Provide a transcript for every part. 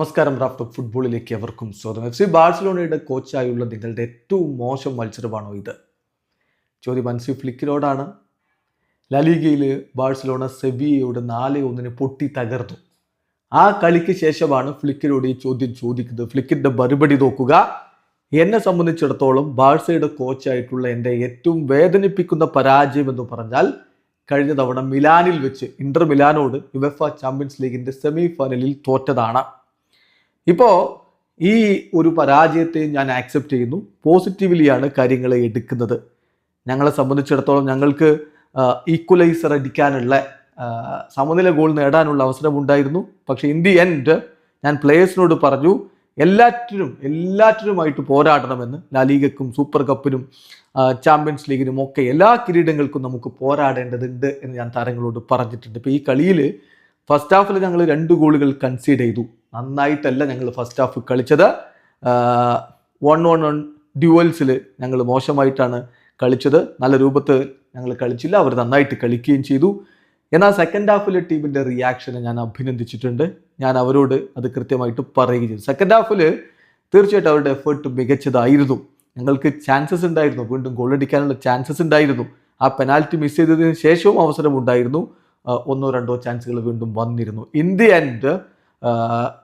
നമസ്കാരം റാഫ്റ്റ് ഫുട്ബോളിലേക്ക് എവർക്കും സ്വാഗതം. എഫ് സി ബാഴ്സലോണയുടെ കോച്ചായുള്ള നിങ്ങളുടെ ഏറ്റവും മോശം മത്സരമാണോ ഇത്? ചോദ്യം അൻസി ഫ്ലിക്കിനോടാണ്. ലലീഗയിൽ ബാഴ്സലോണ സെവിയയോട് നാല് ഒന്നിന് പൊട്ടി തകർന്നു. ആ കളിക്ക് ശേഷമാണ് ഫ്ലിക്കിനോട് ഈ ചോദ്യം ചോദിക്കുന്നത്. ഫ്ലിക്കിന്റെ മറുപടി നോക്കുക. എന്നെ സംബന്ധിച്ചിടത്തോളം ബാഴ്സയുടെ കോച്ചായിട്ടുള്ള എന്റെ ഏറ്റവും വേദനിപ്പിക്കുന്ന പരാജയം എന്ന് പറഞ്ഞാൽ കഴിഞ്ഞ തവണ മിലാനിൽ വെച്ച് ഇന്റർ മിലാനോട് യുവഫ ചാമ്പ്യൻസ് ലീഗിന്റെ സെമി ഫൈനലിൽ തോറ്റതാണ്. ഇപ്പോൾ ഈ ഒരു പരാജയത്തെ ഞാൻ ആക്സെപ്റ്റ് ചെയ്യുന്നു. പോസിറ്റീവ്ലിയാണ് കാര്യങ്ങളെ എടുക്കുന്നത്. ഞങ്ങളെ സംബന്ധിച്ചിടത്തോളം ഞങ്ങൾക്ക് ഈക്വലൈസർ അടിക്കാനുള്ള സമനില ഗോൾ നേടാനുള്ള അവസരമുണ്ടായിരുന്നു. പക്ഷേ ഇൻ ദി എൻഡ് ഞാൻ പ്ലേയേഴ്സിനോട് പറഞ്ഞു എല്ലാറ്റിനും എല്ലാറ്റിനുമായിട്ട് പോരാടണമെന്ന് ലാലീഗക്കും സൂപ്പർ കപ്പിനും ചാമ്പ്യൻസ് ലീഗിനും ഒക്കെ എല്ലാ കിരീടങ്ങൾക്കും നമുക്ക് പോരാടേണ്ടതുണ്ട് എന്ന് ഞാൻ താരങ്ങളോട് പറഞ്ഞിട്ടുണ്ട്. ഇപ്പോൾ ഈ കളിയിൽ ഫസ്റ്റ് ഹാഫിൽ ഞങ്ങൾ രണ്ട് ഗോളുകൾ കൺസീഡ് ചെയ്തു. നന്നായിട്ടല്ല ഞങ്ങൾ ഫസ്റ്റ് ഹാഫ് കളിച്ചത്. വൺ വൺ വൺ ഡ്യുവൽസിൽ ഞങ്ങൾ മോശമായിട്ടാണ് കളിച്ചത്. നല്ല രൂപത്തിൽ ഞങ്ങൾ കളിച്ചില്ല. അവർ നന്നായിട്ട് കളിക്കുകയും ചെയ്തു. എന്നാൽ സെക്കൻഡ് ഹാഫിലെ ടീമിന്റെ റിയാക്ഷനെ ഞാൻ അഭിനന്ദിച്ചിട്ടുണ്ട്. ഞാൻ അവരോട് അത് കൃത്യമായിട്ട് പറയുകയും ചെയ്തു. സെക്കൻഡ് ഹാഫിൽ തീർച്ചയായിട്ടും അവരുടെ എഫേർട്ട് മികച്ചതായിരുന്നു. ഞങ്ങൾക്ക് ചാൻസസ് ഉണ്ടായിരുന്നു. വീണ്ടും ഗോൾ അടിക്കാനുള്ള ചാൻസസ് ഉണ്ടായിരുന്നു. ആ പെനാൽറ്റി മിസ് ചെയ്തതിന് ശേഷവും അവസരമുണ്ടായിരുന്നു ഒന്നോ രണ്ടോ ചാൻസുകൾ വീണ്ടും വന്നിരുന്നു. ഇൻ ദി എൻഡ്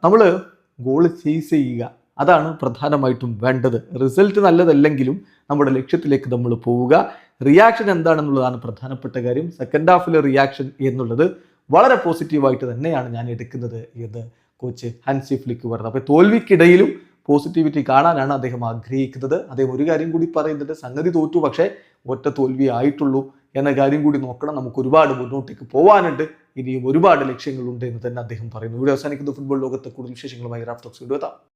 നമ്മൾ ഗോൾ ചേസ് ചെയ്യുക. അതാണ് പ്രധാനമായിട്ടും വേണ്ടത്. റിസൾട്ട് നല്ലതല്ലെങ്കിലും നമ്മുടെ ലക്ഷ്യത്തിലേക്ക് നമ്മൾ പോവുക. റിയാക്ഷൻ എന്താണെന്നുള്ളതാണ് പ്രധാനപ്പെട്ട കാര്യം. സെക്കൻഡ് ഹാഫിലെ റിയാക്ഷൻ എന്നുള്ളത് വളരെ പോസിറ്റീവായിട്ട് തന്നെയാണ് ഞാൻ എടുക്കുന്നത് എന്ന് കോച്ച് ഹൻസി ഫ്ലിക്ക് പറഞ്ഞത് അപ്പോൾ തോൽവിക്കിടയിലും പോസിറ്റിവിറ്റി കാണാനാണ് അദ്ദേഹം ആഗ്രഹിക്കുന്നത്. അദ്ദേഹം ഒരു കാര്യം കൂടി പറയുന്നുണ്ട്. സംഗതി തോറ്റു പക്ഷേ ഒറ്റ തോൽവി ആയിട്ടുള്ളൂ. എന്ന കാര്യം കൂടി നോക്കണം. നമുക്ക് ഒരുപാട് മുന്നോട്ടേക്ക് പോകാനുണ്ട് ഇനിയും ഒരുപാട് ലക്ഷ്യങ്ങളുണ്ട് എന്ന് തന്നെ അദ്ദേഹം പറയുന്നു. ഇവിടെ അവസാനിക്കുന്ന. ഫുട്ബോൾ ലോകത്തെ കൂടുതൽ വിശേഷങ്ങളുമായി റാഫ്റ്റോക്സ് എത്താം.